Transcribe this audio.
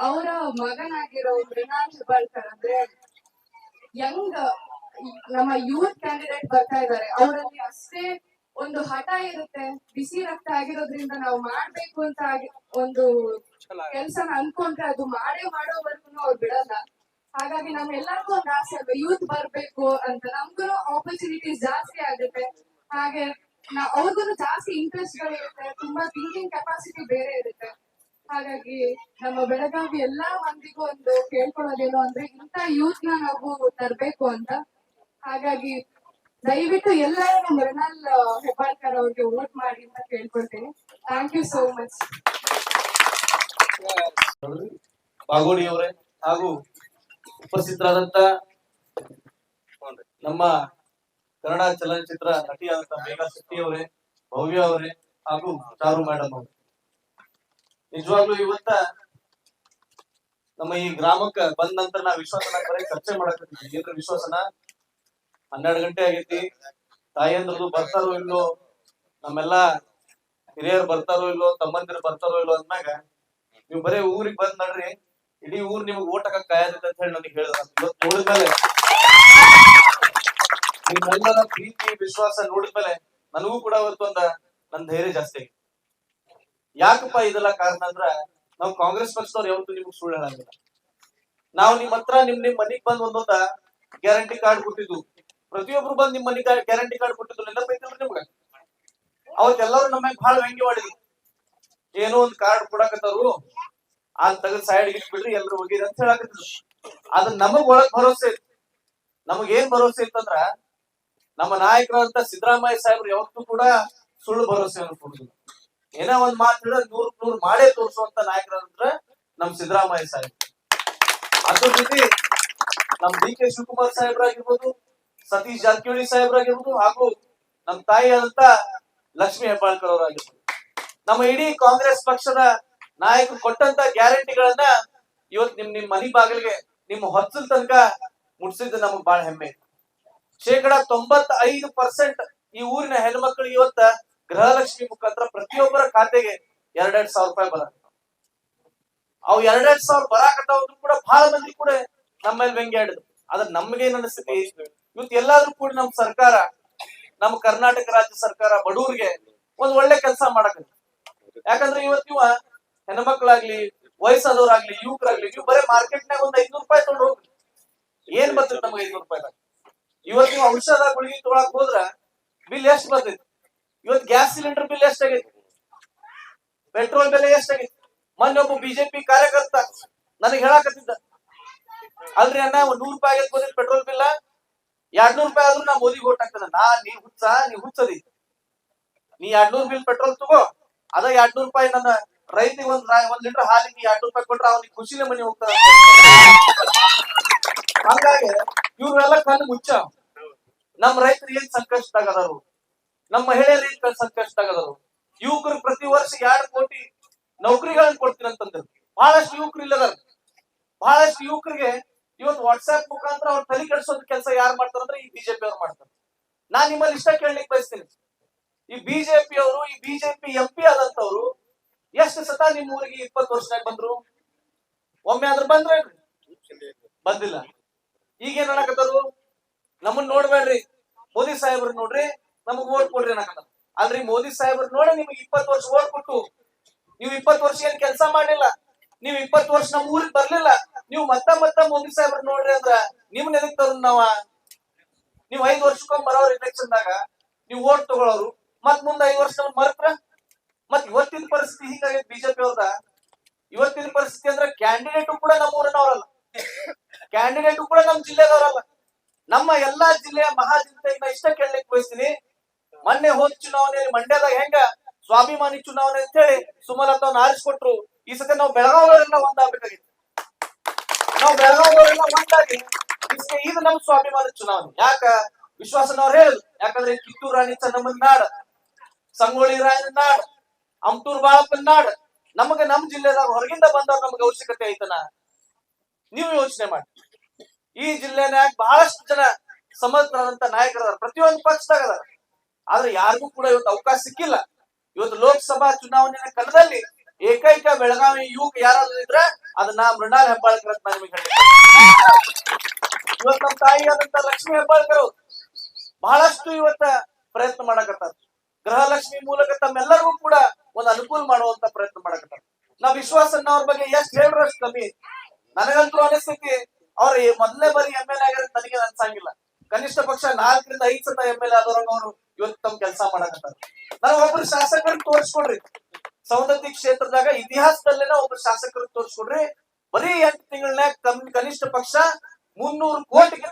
ಅವರ ಮಗನಾಗಿರೋ ಮೃಣಾಲ್ ಹೆಬ್ಬಾಳ್ಕರ್ ಅಂದ್ರೆ ಯಂಗ್ ನಮ್ಮ ಯೂತ್ ಕ್ಯಾಂಡಿಡೇಟ್ ಬರ್ತಾ ಇದ್ದಾರೆ. ಅವರಲ್ಲಿ ಅಷ್ಟೇ ಒಂದು ಹಠ ಇರುತ್ತೆ. ಬಿಸಿ ರಕ್ತ ಆಗಿರೋದ್ರಿಂದ ನಾವು ಮಾಡ್ಬೇಕು ಅಂತ ಒಂದು ಕೆಲ್ಸನ ಅನ್ಕೊಂಡ್ರೆ ಅದು ಮಾಡೇ ಮಾಡೋವರೆಗೂ ಅವ್ರು ಬಿಡಲ್ಲ. ಹಾಗಾಗಿ ನಮ್ಗೆಲ್ಲರಿಗೂ ಒಂದು ಆಸೆ ಅಲ್ವಾ? ಯೂತ್ ಬರ್ಬೇಕು ಅಂತ. ನಮ್ಗೂ ಆಪರ್ಚುನಿಟೀಸ್ ಜಾಸ್ತಿ ಆಗುತ್ತೆ. ಹಾಗೆ ಅವ್ರಿಗೂ ಜಾಸ್ತಿ ಇಂಟ್ರೆಸ್ಟ್ ಗಳಿರುತ್ತೆ. ತುಂಬಾ ಥಿಂಕಿಂಗ್ ಕೆಪಾಸಿಟಿ ಬೇರೆ ಇರುತ್ತೆ. ಹಾಗಾಗಿ ನಮ್ಮ ಬೆಳಗಾವಿ ಎಲ್ಲಾ ಮಂದಿಗೂ ಒಂದು ಕೇಳ್ಕೊಳ್ಳೋದೇನು ಅಂದ್ರೆ ಇಂಥ ಯೂತ್ನ ನಾವು ತರ್ಬೇಕು ಅಂತ. ಹಾಗಾಗಿ ದಯವಿಟ್ಟು ಎಲ್ಲರೂ ಮೃಣಾಲ್ ಹೆಬ್ಬಾಳ್ಕರ್ ಅವ್ರಿಗೆ ವೋಟ್ ಮಾಡಿ ಅಂತ ಕೇಳ್ಕೊಳ್ತೇನೆ. Thank you so much Bagodi ಅವರೇ ಹಾಗೂ ಉಪಸ್ಥಿತರಾದಂತ ನಮ್ಮ ಕನ್ನಡ ಚಲನಚಿತ್ರ ನಟಿಯಾದಂತ ಮೇಘಾ ಶೆಟ್ಟಿ ಅವರೇ, ಭವ್ಯ ಅವರೇ ಹಾಗೂ ಚಾರು ಮೇಡಮ್ ಅವರು. ನಿಜವಾಗ್ಲೂ ಇವತ್ತ ನಮ್ಮ ಈ ಗ್ರಾಮಕ್ಕ ಬಂದ ನಂತರ ನಾ ವಿಶ್ವಾಸನ ಬರೀ ಚರ್ಚೆ ಮಾಡಕತ್ತೀವಿ. ಏನ್ರ ವಿಶ್ವಾಸನ? ಹನ್ನೆರಡು ಗಂಟೆ ಆಗೈತಿ. ತಾಯಿಯಂದ್ರದು ಬರ್ತಾರೋ ಇಲ್ಲೋ, ನಮ್ಮೆಲ್ಲಾ ಹಿರಿಯರು ಬರ್ತಾರೋ ಇಲ್ಲೋ, ತಮ್ಮಂದಿರು ಬರ್ತಾರೋ ಇಲ್ಲೋ ಅಂದಾಗ ನೀವು ಬರೀ ಊರಿಗೆ ಬಂದ್ ನಡ್ರಿ. ಇಡೀ ಊರ್ ನಿಮ್ಗೆ ಓಟಕ ಹಾಕಕ್ ಅಂತ ಹೇಳಿ ನನಗೆ ಹೇಳಿದ. ಇವತ್ತು ನೋಡಿದ್ಮೇಲೆ ನಿಮ್ಮೆಲ್ಲರ ಪ್ರೀತಿ, ವಿಶ್ವಾಸ ನೋಡಿದ್ಮೇಲೆ ನನಗೂ ಕೂಡ ಅವತ್ತು ಒಂದ ನನ್ ಧೈರ್ಯ ಜಾಸ್ತಿ ಯಾಕಪ್ಪ ಇದೆಲ್ಲ ಕಾರಣ ಅಂದ್ರ ನಾವು ಕಾಂಗ್ರೆಸ್ ಪಕ್ಷದವ್ರು ಯಾವತ್ತೂ ನಿಮ್ಗೆ ಸುಳ್ಳು ಹೇಳಂಗಿಲ್ಲ. ನಾವು ನಿಮ್ ಹತ್ರ ನಿಮ್ ನಿಮ್ ಮನಿಗ್ ಬಂದ್ ಒಂದೊಂದ ಗ್ಯಾರಂಟಿ ಕಾರ್ಡ್ ಕೊಟ್ಟಿದ್ದು. ಪ್ರತಿಯೊಬ್ರು ಬಂದ್ ನಿಮ್ ಮನೆ ಗ್ಯಾರಂಟಿ ಕಾರ್ಡ್ ಕೊಟ್ಟಿದ್ದು ನೆನಪೈತಿಲ್ರಿ ನಿಮ್ಗ? ಅವತ್ತೆಲ್ಲರೂ ನಮ್ಮ ಬಹಳ ವ್ಯಂಗ್ಯ ಮಾಡಿದ್ರು. ಏನೋ ಒಂದ್ ಕಾರ್ಡ್ ಕೊಡಕತ್ತಾರು ಅದ್ ತೆಗೆದ್ ಸೈಡ್ ಇಟ್ಬಿಡ್ರಿ, ಎಲ್ರು ಹೋಗಿರಿ ಅಂತ ಹೇಳಕತ್ತಿದ್ರು. ಅದ್ ನಮಗ್ ಒಳಗ್ ಭರೋಸೆ ಇತ್ತು. ನಮಗ್ ಏನ್ ಭರೋಸೆ ಇತ್ತಂದ್ರ ನಮ್ಮ ನಾಯಕರಂತ ಸಿದ್ದರಾಮಯ್ಯ ಸಾಹೇಬ್ರು ಯಾವತ್ತೂ ಕೂಡ ಸುಳ್ಳು ಭರೋಸೆಯನ್ನು ಕೊಡುದಿಲ್ಲ. ಏನೋ ಒಂದ್ ಮಾತು ಹೇಳಿದ್ರೆ ನೂರ್ ನೂರ್ ಮಾಡೇ ತೋರಿಸುವಂತ ನಾಯಕರಂದ್ರೆ ನಮ್ ಸಿದ್ದರಾಮಯ್ಯ ಸಾಹೇಬ್ ಅದ್ರ ಜೊತೆ ನಮ್ ಡಿ ಕೆ ಶಿವಕುಮಾರ್ ಸಾಹೇಬ್ರಾಗಿರ್ಬೋದು, ಸತೀಶ್ ಜಾರಕಿಹೊಳಿ ಸಾಹೇಬ್ರಾಗಿರ್ಬೋದು, ಹಾಗೂ ನಮ್ ತಾಯಿ ಆದಂತ ಲಕ್ಷ್ಮಿ ಹೆಬ್ಬಾಳ್ಕರ್ ಅವರಾಗಿರ್ಬೋದು. ನಮ್ಮ ಇಡೀ ಕಾಂಗ್ರೆಸ್ ಪಕ್ಷದ ನಾಯಕರು ಕೊಟ್ಟಂತ ಗ್ಯಾರಂಟಿಗಳನ್ನ ಇವತ್ ನಿಮ್ ನಿಮ್ ಮನಿ ಬಾಗಿಲಿಗೆ, ನಿಮ್ಮ ಹೊತ್ತಲ್ ತನಕ ಮುಟ್ಸಿದ್ದು ನಮಗ್ ಬಹಳ ಹೆಮ್ಮೆ. ಶೇಕಡಾ ಶೇಕಡ ತೊಂಬತ್ತ ಐದು ಪರ್ಸೆಂಟ್ ಈ ಊರಿನ ಹೆಣ್ಮಕ್ಳು ಇವತ್ತ ಗೃಹಲಕ್ಷ್ಮಿ ಮುಖಾಂತರ ಪ್ರತಿಯೊಬ್ಬರ ಖಾತೆಗೆ ಎರಡೆರಡ್ ಸಾವಿರ ರೂಪಾಯಿ ಬರ. ಅವು ಎರಡೆರಡ್ ಸಾವಿರ ಬರಾಕತ್ತಾವ್ರು ಕೂಡ ಬಹಳ ಮಂದಿ ಕೂಡ ನಮ್ಮ ಮೇಲೆ ವ್ಯಂಗ್ಯ ಆಡಿದ್ರು. ಆದ್ರೆ ಏನ್ ಅನಿಸ್ತೈತಿ? ಇವತ್ತು ಎಲ್ಲಾದ್ರೂ ಕೂಡ ನಮ್ ಸರ್ಕಾರ, ನಮ್ಮ ಕರ್ನಾಟಕ ರಾಜ್ಯ ಸರ್ಕಾರ ಬಡವರಿಗೆ ಒಂದ್ ಒಳ್ಳೆ ಕೆಲಸ ಮಾಡಕ ಯಾಕಂದ್ರೆ ಇವತ್ತು ನೀವು ಹೆಣ್ಮಕ್ಳಾಗ್ಲಿ, ವಯಸ್ಸಾದವ್ರಾಗ್ಲಿ, ಯುವಕರಾಗ್ಲಿ ನೀವು ಬರೀ ಮಾರ್ಕೆಟ್ನಾಗ ಒಂದ್ ಐದ್ನೂರು ರೂಪಾಯಿ ತಗೊಂಡು ಹೋಗ್ರಿ ಏನ್ ಬರ್ತೈತಿ ನಮ್ಗೆ ಐದ್ನೂರು ರೂಪಾಯಿ? ಇವತ್ತು ನೀವು ಔಷಧ ಗುಳಿಗೆ ತೊಗೊಳಕ್ ಹೋದ್ರ ಬಿಲ್ ಎಷ್ಟ್ ಬರ್ತೈತಿ? ಇವತ್ತು ಗ್ಯಾಸ್ ಸಿಲಿಂಡರ್ ಬಿಲ್ ಎಷ್ಟಾಗೈತಿ? ಪೆಟ್ರೋಲ್ ಬೆಲೆ ಎಷ್ಟಾಗೈತಿ? ಮೊನ್ನೆ ಒಬ್ಬ ಬಿಜೆಪಿ ಕಾರ್ಯಕರ್ತ ನನಗೆ ಹೇಳಾಕತ್ತಿದ್ದ. ಅಲ್ರಿ ಅಣ್ಣ, ಒಂದ್ ನೂರ್ ರೂಪಾಯಿ ಆಗೈತಿ ಬಂದಿದ್ ಪೆಟ್ರೋಲ್ ಬಿಲ್ಲ ಎರಡ್ ನೂರ್ ರೂಪಾಯಿ ಆದ್ರೂ ನಾ ಮೋದಿಗೆ ಓಟ್ ಹಾಕ್ತಾನ. ನಾ, ನೀ ಹುಚ್ಚ, ನೀ ಹುಚ್ಚದಿ ನೀ ಎರಡ್ ನೂರ್ ಬಿಲ್ ಪೆಟ್ರೋಲ್ ತಗೋ. ಅದ ಎರಡ್ ನೂರ್ ರೂಪಾಯಿ ನನ್ನ ರೈತಿಗೆ ಒಂದ್ ಒಂದ್ ಲೀಟರ್ ಹಾಲಿಗೆ ಎರಡ್ ರೂಪಾಯಿ ಕೊಟ್ರೆ ಅವ್ನಿಗೆ ಖುಷಿನೇ ಮನೆ ಹೋಗ್ತಾರ ಹಂಗಾಗಿ ಇವ್ರೆಲ್ಲ ಕಣ್ಣು ಮುಚ್ಚ. ನಮ್ ರೈತರು ಏನ್ ಸಂಕಷ್ಟದಾಗ ಅದಾರು? ನಮ್ಮ ಮಹಿಳೆಯರು ಏನ್ ಸಂಕಷ್ಟದಾಗ ಅದಾರು ಯುವಕರು ಪ್ರತಿ ವರ್ಷ ಎರಡು ಕೋಟಿ ನೌಕರಿಗಳನ್ನ ಕೊಡ್ತೀನಿ ಅಂತಂದ್ರು. ಬಹಳಷ್ಟು ಯುವಕರು ಇಲ್ಲದಾರ ಬಹಳಷ್ಟು ಯುವಕರಿಗೆ ಇವತ್ತು ವಾಟ್ಸ್ಆಪ್ ಮುಖಾಂತರ ಅವ್ರ ತಲೆ ಕೆಡಿಸೋದ್ ಕೆಲಸ ಯಾರು ಮಾಡ್ತಾರಂದ್ರೆ ಈ ಬಿಜೆಪಿ ಅವ್ರು ಮಾಡ್ತಾರೆ. ನಾನ್ ನಿಮ್ಮಲ್ಲಿ ಇಷ್ಟ ಕೇಳಲಿಕ್ಕೆ ಬಯಸ್ತೀನಿ. ಈ ಬಿಜೆಪಿ ಅವರು, ಈ ಬಿಜೆಪಿ ಎಂ ಪಿ ಆದಂತವ್ರು ಎಷ್ಟು ಸತ ನಿಮ್ ಊರಿಗೆ ಇಪ್ಪತ್ತು ವರ್ಷನಾಗ ಬಂದ್ರು? ಒಮ್ಮೆ ಆದ್ರೂ ಬಂದ್ರೆ? ಬಂದಿಲ್ಲ. ಈಗೇನ್ ಅನ್ನಕತ್ತಾರು? ನಮ್ಮನ್ನ ನೋಡ್ಬೇಡ್ರಿ. ಮೋದಿ ಸಾಹೇಬ್ರ ನೋಡ್ರಿ. ನಮಗ್ ಓಟ್ ಕೊಡ್ರಿ ಅನ್ನಕತ್ತಾರ ಅಲ್ರಿ ಮೋದಿ ಸಾಹೇಬ್ರು ನೋಡಿ ನಿಮ್ಗೆ ಇಪ್ಪತ್ತು ವರ್ಷ ಓಟ್ ಕೊಟ್ಟು, ನೀವು ಇಪ್ಪತ್ತು ವರ್ಷ ಏನ್ ಕೆಲಸ ಮಾಡಿಲ್ಲ ನೀವು ಇಪ್ಪತ್ತು ವರ್ಷ ನಮ್ ಊರಿಗೆ ಬರ್ಲಿಲ್ಲ, ನೀವು ಮತ್ತ ಮತ್ತ ಮೋದಿ ಸಾಹೇಬ್ರ ನೋಡ್ರಿ ಅಂದ್ರ ನಿಮ್ನ ಎದಕ್ ತರುಣ್ ನಾವ? ನೀವ್ ಐದ್ ವರ್ಷಕ್ಕೊಮ್ಮೆ ಬರೋರ್ ಎಲೆಕ್ಷನ್ ದಾಗ, ನೀವು ಓಟ್ ತಗೊಳೋರು ಮತ್ ಮುಂದ ಐದ್ ವರ್ಷ ಮರತ್ರ? ಮತ್ ಇವತ್ತಿನ ಪರಿಸ್ಥಿತಿ ಹೀಗಾಗಿ ಬಿಜೆಪಿ ಅವ್ರದ. ಇವತ್ತಿನ ಪರಿಸ್ಥಿತಿ ಅಂದ್ರೆ ಕ್ಯಾಂಡಿಡೇಟು ಕೂಡ ನಮ್ಮ ಊರಿನವರಲ್ಲ. ಕ್ಯಾಂಡಿಡೇಟು ಕೂಡ ನಮ್ಮ ಜಿಲ್ಲೆದವರಲ್ಲ. ನಮ್ಮ ಎಲ್ಲಾ ಜಿಲ್ಲೆಯ ಮಹಾಜನತೆಯನ್ನ ಇಷ್ಟ ಕೇಳಲಿಕ್ಕೆ ಬಯಸ್ತೀನಿ. ಮೊನ್ನೆ ಹೋದ ಚುನಾವಣೆಯಲ್ಲಿ ಮಂಡ್ಯದಾಗ ಹೆಂಗ ಸ್ವಾಭಿಮಾನಿ ಚುನಾವಣೆ ಅಂತ ಹೇಳಿ ಸುಮಲತಾವನ್ನ ಆರಿಸ್ಕೊಟ್ರು. ಈ ಸತಿ ನಾವು ಬೆಳಗಾವಿಯವರೆಲ್ಲ ಒಂದಾಗಬೇಕಾಗಿತ್ತು. ನಾವು ಬೆಳಗಾವಿಯವರೆಲ್ಲ ಒಂದಾಗಿ ಇದು ನಮ್ ಸ್ವಾಭಿಮಾನ ಚುನಾವಣೆ. ಯಾಕ? ವಿಶ್ವಾಸನವ್ರು ಹೇಳುದು ಯಾಕಂದ್ರೆ ಕಿತ್ತೂರು ರಾಣಿ ಚೆನ್ನಮ್ಮನ ನಾಡ, ಸಂಗೊಳ್ಳಿ ರಾಯನ ನಾಡ್ ಅಮ್ಟೂರ್ ಬಾಳಪ್ಪನ ನಾಡ್, ನಮಗ ನಮ್ ಜಿಲ್ಲೆದಾಗ ಹೊರಗಿಂದ ಬಂದವ್ರ ನಮ್ಗೆ ಅವಶ್ಯಕತೆ ಐತನ? ನೀವು ಯೋಚನೆ ಮಾಡಿ. ಈ ಜಿಲ್ಲೆನಾಗ ಬಹಳಷ್ಟು ಜನ ಸಮರ್ಥರಾದಂತ ನಾಯಕರ ಪ್ರತಿಯೊಂದು ಪಕ್ಷದಾಗ ಅದಾರ. ಆದ್ರೆ ಯಾರಿಗೂ ಕೂಡ ಇವತ್ತು ಅವಕಾಶ ಸಿಕ್ಕಿಲ್ಲ. ಇವತ್ತು ಲೋಕಸಭಾ ಚುನಾವಣೆಯ ಕಣದಲ್ಲಿ ಏಕೈಕ ಬೆಳಗಾವಿ ಯುವಕ ಯಾರಾದ್ರೂ ಇದ್ರೆ ಅದನ್ನ ಮೃಣಾಲ್ ಹೆಬ್ಬಾಳ್ಕರ್ ಅಂತ ನಿಮಗೆ ಹೇಳಿ ಇವತ್ ನಮ್ಮ ತಾಯಿ ಆದಂತ ಲಕ್ಷ್ಮಿ ಹೆಬ್ಬಾಳ್ಕರ್ ಬಹಳಷ್ಟು ಇವತ್ತ ಪ್ರಯತ್ನ ಮಾಡಕತ್ತಾರ. ಗೃಹಲಕ್ಷ್ಮಿ ಮೂಲಕ ತಮ್ಮೆಲ್ಲರಿಗೂ ಕೂಡ ಒಂದು ಅನುಕೂಲ ಮಾಡುವಂತ ಪ್ರಯತ್ನ ಮಾಡಕತ್ತಾರ. ನಾವ್ ವಿಶ್ವಾಸ ಅವ್ರ ಬಗ್ಗೆ ಎಷ್ಟ್ ಹೇಳ್ರಷ್ಟು ಕಮ್ಮಿ. ನನಗಂತೂ ಅನಿಸ್ತೈತಿ, ಅವ್ರ ಮೊದಲನೇ ಬಾರಿ ಎಂ ಎಲ್ ಆಗ್ಯಾರ ನನಗೆ ಅನ್ಸಂಗಿಲ್ಲ ಕನಿಷ್ಠ ಪಕ್ಷ ನಾಲ್ಕರಿಂದ ಐದ್ ಸತ ಎಂ ಎಲ್ ಆದವ್ರಂಗ ಅವರು ಇವತ್ತು ತಮ್ಮ ಕೆಲಸ ಮಾಡಕತ್ತಾರ. ನಾವು ಒಬ್ರು ಶಾಸಕರಿಗೆ ತೋರಿಸ್ಕೊಡ್ರಿ. ಸೌಂದರ್ಯ ಕ್ಷೇತ್ರದಾಗ ಇತಿಹಾಸದಲ್ಲೇನ ಒಬ್ರು ಶಾಸಕರಿಗೆ ತೋರಿಸ್ಕೊಡ್ರಿ. ಬರೀ ಎಂಟು ತಿಂಗಳನ್ಯಾಗ ಕನಿಷ್ಠ ಪಕ್ಷ ಮುನ್ನೂರು ಕೋಟಿಗೆ